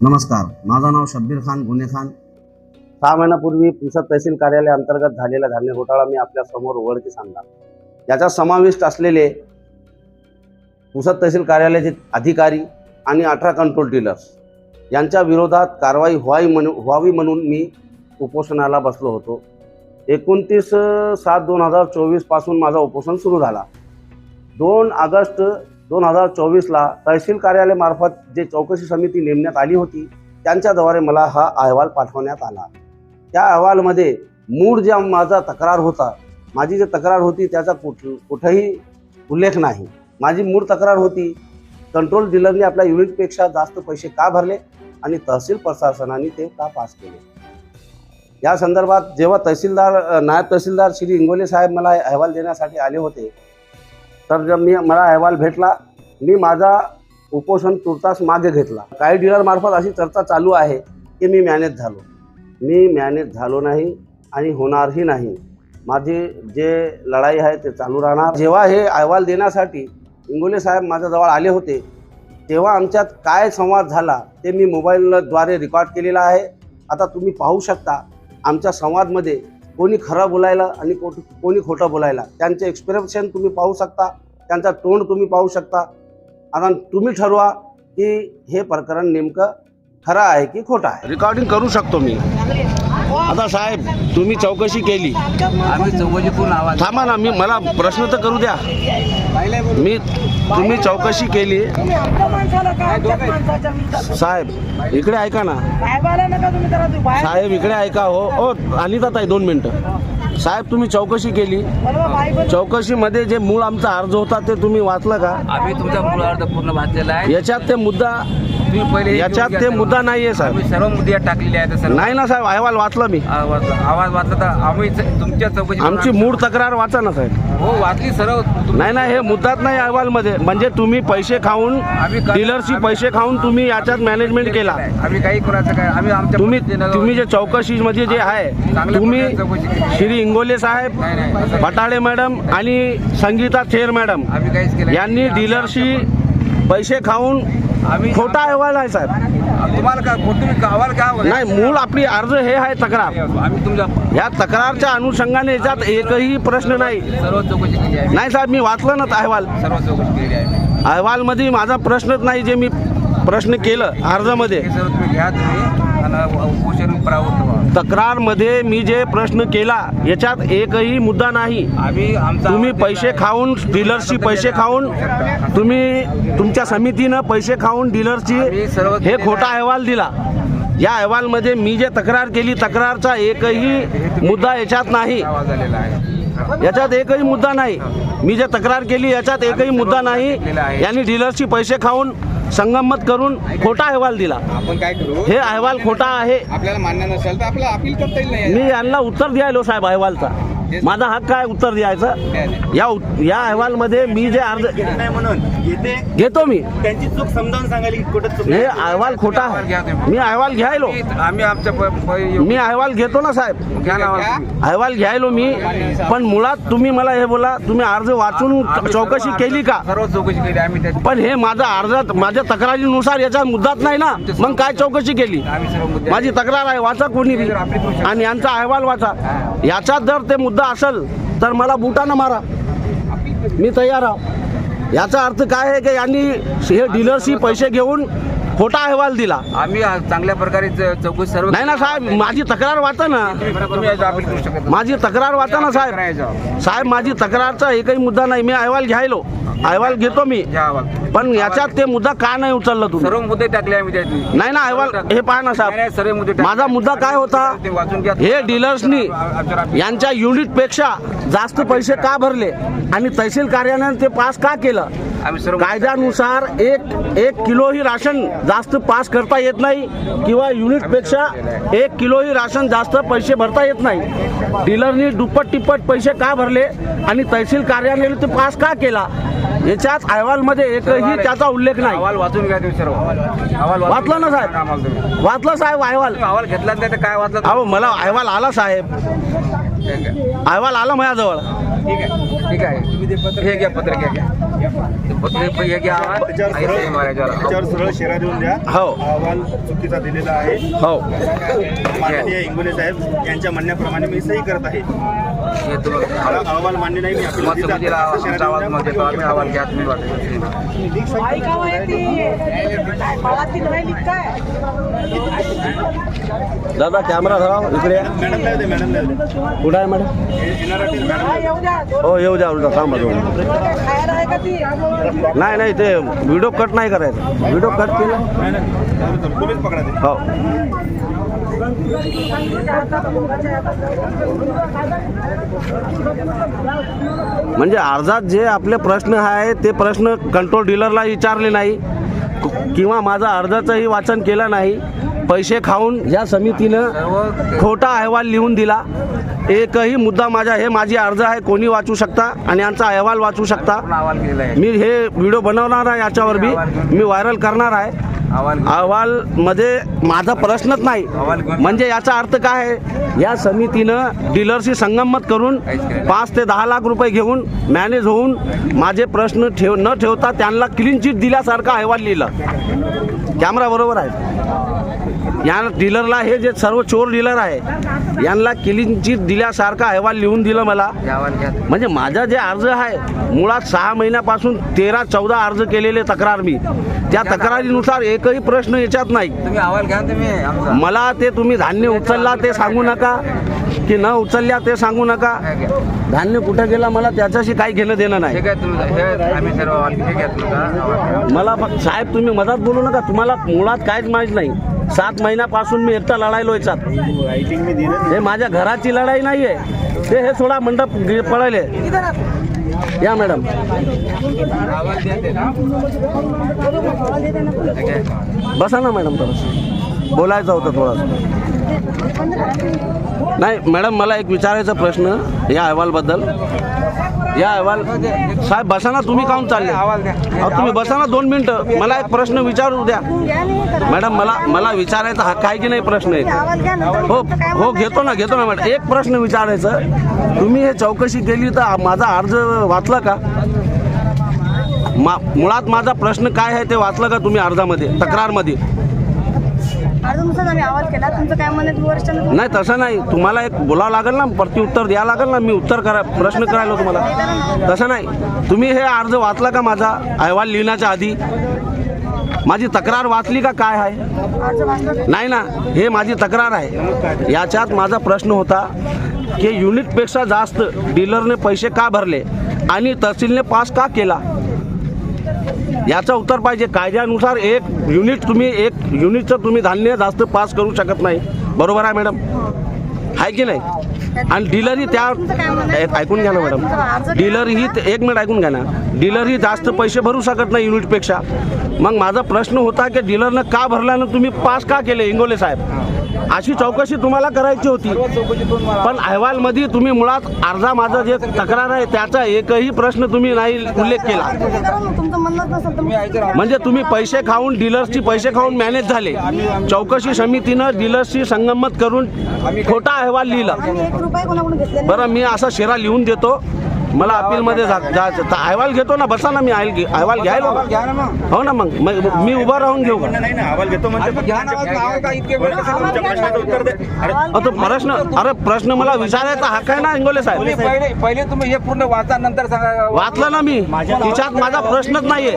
नमस्कार माझं नाव शब्बीर खान गुन्हे खान. सहा महिन्यापूर्वी पुसद तहसील कार्यालय अंतर्गत झालेला धान्य घोटाळा मी आपल्यासमोर उघडकीस आणला याचा समाविष्ट असलेले पुसद तहसील कार्यालयाचे अधिकारी आणि अठरा कंट्रोल डीलर्स यांच्या विरोधात कारवाई व्हावी म्हणून व्हावी म्हणून मी उपोषणाला बसलो होतो. एकोणतीस सात दोन हजार चोवीसपासून माझा उपोषण सुरू झाला. दोन ऑगस्ट दोन हजार चोवीसला तहसील कार्यालयामार्फत जे चौकशी समिती नेमण्यात आली होती त्यांच्याद्वारे मला हा अहवाल पाठवण्यात आला. त्या अहवालमध्ये मूळ ज्या माझा तक्रार होता माझी जी तक्रार होती त्याचा कुठ कुठंही उल्लेख नाही. माझी मूळ तक्रार होती कंट्रोल डीलरने आपल्या युनिटपेक्षा जास्त पैसे का भरले आणि तहसील प्रशासनाने ते का पास केले? या संदर्भात जेव्हा तहसीलदार नायब तहसीलदार श्री इंगोले साहेब मला अहवाल देण्यासाठी आले होते तर जर मी मला अहवाल भेटला मी माझा उपोषण तुर्तास मागे घेतला. काही डीलरमार्फत अशी चर्चा चालू आहे की मी मॅनेज झालो. मी मॅनेज झालो नाही आणि होणारही नाही. माझी जे लढाई आहे ते चालू राहणार. जेव्हा हे अहवाल देण्यासाठी इंगोले साहेब माझ्याजवळ आले होते तेव्हा आमच्यात काय संवाद झाला ते मी मोबाईलद्वारे रेकॉर्ड केलेला आहे. आता तुम्ही पाहू शकता आमच्या संवादमध्ये कोणी खरा बोलायला आणि को कोणी खोटं बोलायला. त्यांचे एक्सप्रेशन तुम्ही पाहू शकता. त्यांचा तोंड तुम्ही पाहू शकता. आता तुम्ही ठरवा की हे प्रकरण नेमकं खरं आहे की खोटं आहे? रेकॉर्डिंग करू शकतो मी. आता साहेब तुम्ही चौकशी केली. आम्ही चौघी पूर्ण आवाज थांबा ना मी मला प्रश्न तर करू द्या. मी तुम्ही चौकशी केली. साहेब इकडे ऐका ना. साहेब इकडे ऐका हो. ओ अनिता ताई दोन मिनटं. साहेब तुम्ही चौकशी केली. चौकशीमध्ये जे मूळ आमचा अर्ज होता ते तुम्ही वाचलं का? आम्ही तुमचा मुळार्थ पूर्ण वाचलेला आहे. याच्यात ते मुद्दा तुम्ही पहिले याच्यात ते मुद्दा. नाहीये साहेब. सर्व मुद्दे यात टाकलेले आहेत सर्व. नाही ना साहेब अहवाल वाचला मी. आवाज आवाज वाचला तर आम्ही च- तुमच्या चौकशी आमची मूळ तक्रार वाचा ना साहेब. हो वाचली सर्व. तुम- नाही नाही हे मुद्दाच नाही अहवालमध्ये. म्हणजे तुम्ही पैसे खाऊन आम्ही आम्ही- पैसे खाऊन तुम्ही याच्यात मॅनेजमेंट केला. आम्ही काही कोणाचं काय आम्ही आमच्या तुम्ही पद्धतीनं- तुम्ही जे चौकशीमध्ये जे आहे चांगल्या तुम्ही प्रकारे चौकशी केली. श्री इंगोले साहेब नाही नाही असं- बटाळे मॅडम आणि संगीता थेर मॅडम आम्ही काहीच केलं यांनी डीलरशी पैसे खाऊन खोटा अहवाल आहे साहेब. तुम्हाला का तुम्ही अहवाल नाही मूळ आपली अर्ज हे आहे तक्रार. आम्ही तुमच्या या तक्रारच्या अनुषंगाने याच्यात एकही प्रश्न नाही. सर्व चौकशी केली आहे. नाही साहेब मी वाचलं ना अहवाल. सर्व चौकशी केली आहे. अहवालमध्ये माझा प्रश्नच नाही जे मी प्रश्न केलं अर्जामध्ये. हे सर्व तुम्ही घ्या तुम्ही. उपोषण तक्रारमध्ये मी जे प्रश्न केला याच्यात एकही मुद्दा नाही. आम्ही आमचा तुम्ही पैसे. खाऊन डीलरची पैसे खाऊन तुम्ही तुमच्या समितीनं पैसे खाऊन सर्व हे खोटा अहवाल दिला. या अहवालमध्ये मी जे तक्रार केली तक्रारचा एकही मुद्दा याच्यात नाही. याच्यात एकही मुद्दा नाही. मी जे तक्रार केली याच्यात एकही मुद्दा नाही. यांनी डीलरची पैसे खाऊन संगमत करून खोटा अहवाल दिला. आपण काय करू? हे अहवाल खोटा आहे. आपल्याला मान्य नसेल तर आपल्याला अपील करता येईल नाही मी यांना उत्तर द्यायलो साहेब अहवालचा. माझा हक्क आहे उत्तर द्यायचं. या उत- या अहवालमध्ये मी जे अर्ज नाही म्हणून येथे घेतो मी. त्यांची चूक समजावून सांगायला हे अहवाल खोटा आहे. मी अहवाल घ्यायलो. आम्ही आमच्या मी अहवाल घेतो ना साहेब. अहवाल घ्यायलो मी. पण मुळात तुम्ही मला हे बोला तुम्ही अर्ज वाचून चौकशी केली का? सर्व चौकशी केली आम्ही पण हे माझा अर्ज माझ्या तक्रारीनुसार याचा मुद्दाच नाही ना. मग काय चौकशी केली? माझी तक्रार आहे वाचा कोणी बी. आणि यांचा अहवाल वाचा. याच्यात जर ते मुद्दा असेल तर मला बुटानं मारा. मी तयार आहो. याचा अर्थ काय आहे की यांनी हे डीलरशी पैसे घेऊन खोटा अहवाल दिला. आम्ही चांगल्या प्रकारे चौकशी सर्व नाही ना साहेब माझी तक्रार वाचा ना. माझी तक्रार वाचा ना साहेब. साहेब माझी तक्रारचा एकही मुद्दा नाही. मी अहवाल घ्यायलो. अहवाल घेतो मी. पण याच्यात ते मुद्दा का नाही उचलला तुम्ही? सर्व मुद्दे टाकले आम्ही नाही ना अहवाल हे पहा ना साहेब. सर्व मुद्दे. माझा मुद्दा काय होता? ते हे डीलर्सनी यांच्या युनिटपेक्षा जास्त पैसे का भरले? आणि तहसील कार्यालयाने ते पास का केलं? कायद्यानुसार एक एक किलोही राशन जास्त पास करता येत नाही किंवा युनिटपेक्षा एक किलोही राशन जास्त पैसे भरता येत नाही. डीलरनी दुप्पट तिप्पट पैसे का भरले आणि तहसील कार्यालयाने ते पास का केला? याच्यात अहवालमध्ये एकही त्याचा उल्लेख नाही. अहवाल वाचून घ्या तुम्ही सर्व. अहवाल वाचलं ना. साहेब? वाचलं साहेब अहवाल. अहवाल नाही तर काय वाचलं अहो मला अहवाल आला साहेब. अहवाल आला माझ्याजवळ. ठीक आहे. हे घ्या पत्र घ्या. पत्र हे घ्या. त्याच्यावर. त्याच्यावर सरळ. शेरा देऊन द्या. हो. अहवाल चुकीचा दिलेला आहे. हो. माननीय इंगोले साहेब यांच्या म्हणण्याप्रमाणे मी सही करत आहे. अहवाल मान्य नाही आवाज मग देतो आम्ही घ्या तुम्ही दादा कॅमेरा धरा इकडे कुठं आहे मॅडम हो येऊ द्या उलटा थांबा नाही नाही ते व्हिडिओ कट नाही करायचा. व्हिडिओ कट केला. हो. म्हणजे अर्जात जे आपले प्रश्न आहे ते प्रश्न कंट्रोल डीलरला विचारले नाही किंवा माझा अर्जाचंही वाचन केलं नाही पैसे खाऊन या समितीनं खोटा अहवाल लिहून दिला. एकही मुद्दा माझा हे माझी अर्ज आहे कोणी वाचू शकता आणि यांचा अहवाल वाचू शकता. मी हे व्हिडिओ बनवणार आहे याच्यावर बी. मी व्हायरल करणार आहे. अहवाल मध्ये माझा प्रश्नच नाही. म्हणजे याचा अर्थ काय आहे? या समितीनं डीलरशी संगमत करून. पाच ते दहा लाख रुपये घेऊन मॅनेज होऊन माझे प्रश्न ठेव न ठेवता त्यांना क्लीन चिट दिल्यासारखा अहवाल लिहिला. कॅमेरा बरोबर आहे. या डीलरला हे जे सर्व चोर डीलर आहे यांना क्लीन चिट दिल्यासारखा अहवाल लिहून दिलं मला. म्हणजे माझा जे अर्ज आहे मुळात सहा महिन्यापासून तेरा चौदा अर्ज केलेले तक्रार मी. त्या तक्रारीनुसार एकही प्रश्न याच्यात नाही. मला ते तुम्ही धान्य उचलला ते सांगू नका. की न उचलल्या ते सांगू नका. धान्य कुठं गेला मला त्याच्याशी काही घेणं देणं नाही. मला साहेब तुम्ही मधात बोलू नका. तुम्हाला मुळात काहीच माहीत नाही. सात महिन्यापासून मी एकटा लढायलो याच्यात. हे माझ्या घराची लढाई नाही आहे ते हे थोडा मंडप पळाले. या मॅडम. बसा ना मॅडम थोडंसं बोलायचं होतं थोडंसं. नाही मॅडम मला एक विचारायचा प्रश्न या अहवालबद्दल. या अहवाल साहेब बसा ना तुम्ही काहून चालले. अहवाल अहो, तुम्ही बसा ना दोन मिनटं. मला एक प्रश्न विचारू द्या. मॅडम मला मला विचारायचा हा काय की नाही प्रश्न आहे? हो हो घेतो ना घेतो ना मॅडम. एक प्रश्न विचारायचं. तुम्ही हे चौकशी केली तर माझा अर्ज वाचला का? मा मुळात माझा प्रश्न काय आहे ते वाचलं का तुम्ही अर्जामध्ये तक्रारमध्ये? आम्ही अहवाल केला तुमचं काय म्हणत वरिष्ठ नाही तसं नाही. तुम्हाला एक बोलावं लागेल ना प्रत्युत्तर द्यावं लागेल ना मी उत्तर करा प्रश्न करायला तुम्हाला. तसं नाही तुम्ही हे अर्ज वाचला का माझा? अहवाल लिहिण्याच्या आधी. माझी तक्रार वाचली का? काय आहे? नाही ना. हे माझी तक्रार आहे. याच्यात माझा प्रश्न होता की युनिटपेक्षा जास्त डीलरने पैसे का भरले? आणि तहसीलने पास का केला? याचं उत्तर पाहिजे. कायद्यानुसार एक युनिट तुम्ही एक युनिटचं तुम्ही धान्य जास्त पास करू शकत नाही. बरोबर आहे मॅडम आहे की नाही? आणि डीलरही त्या ऐकून घ्या ना मॅडम डीलर ही एक मिनिट ऐकून घ्या ना. डीलर ही जास्त पैसे भरू शकत नाही युनिटपेक्षा मग माझा प्रश्न होता की डीलरनं का भरल्यानं तुम्ही पास का केले इंगोले साहेब? अशी चौकशी तुम्हाला करायची होती. पण अहवालमध्ये तुम्ही मुळात अर्धा माझा जे तक्रार आहे त्याचा एकही प्रश्न तुम्ही नाही उल्लेख केला. म्हणजे तुम्ही पैसे खाऊन डीलर्सची पैसे खाऊन मॅनेज झाले. चौकशी समितीनं डीलर्सची संगमत करून खोटा अहवाल लिहिला. बरं मी असा शेरा लिहून देतो. मला अपीलमध्ये अहवाल घेतो ना बसा ना मी अहवाल घ्यायला हो ना मग मी उभा राहून घेऊ अहवाल घेतो म्हणजे प्रश्न अरे प्रश्न मला विचारायचा हक्क आहे ना इंगोले साहेब? पहिले पहिले तुम्ही हे पूर्ण वाचा नंतर सांगा. वाचलं ना मी. तिच्यात माझा प्रश्नच नाहीये.